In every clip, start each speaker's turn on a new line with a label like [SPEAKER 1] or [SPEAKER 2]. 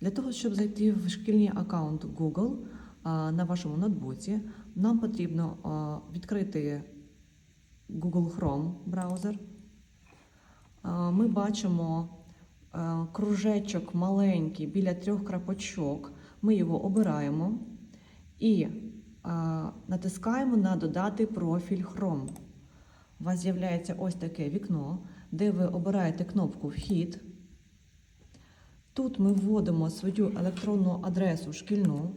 [SPEAKER 1] Для того, щоб зайти в шкільний аккаунт Google на вашому ноутбуці, нам потрібно відкрити Google Chrome браузер. Ми бачимо кружечок маленький біля трьох крапочок. Ми його обираємо і натискаємо на Додати профіль Chrome. У вас з'являється ось таке вікно, де ви обираєте кнопку Вхід. Тут ми вводимо свою електронну адресу шкільну,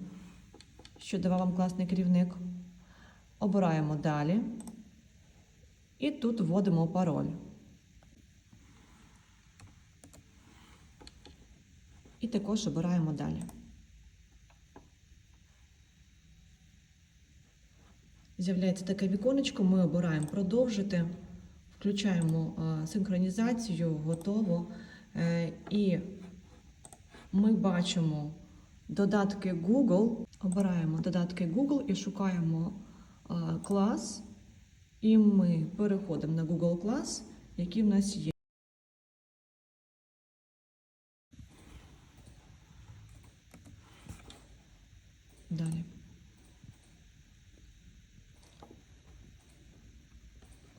[SPEAKER 1] що давав вам класний керівник. Обираємо далі. І тут вводимо пароль. І також обираємо далі. З'являється таке віконечко, ми обираємо продовжити, включаємо е, синхронізацію, готово. Е, І ми бачимо додатки Google, обираємо додатки Google і шукаємо е, клас, і ми переходимо на Google клас, який в нас є. Далі.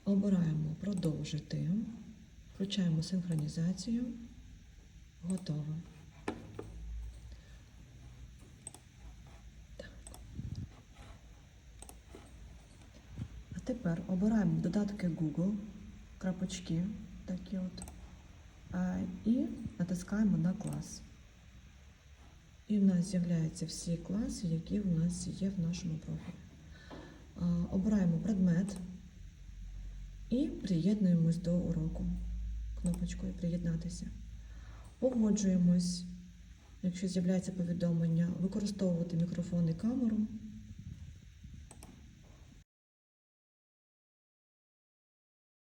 [SPEAKER 1] Обираємо продовжити, включаємо синхронізацію. Готово. Тепер обираємо додатки Google, крапочки, такі от, і натискаємо на клас. І в нас з'являються всі класи, які в нас є в нашому профілі. Обираємо предмет і приєднуємось до уроку кнопочкою Приєднатися. Погоджуємось, якщо з'являється повідомлення, використовувати мікрофон і камеру.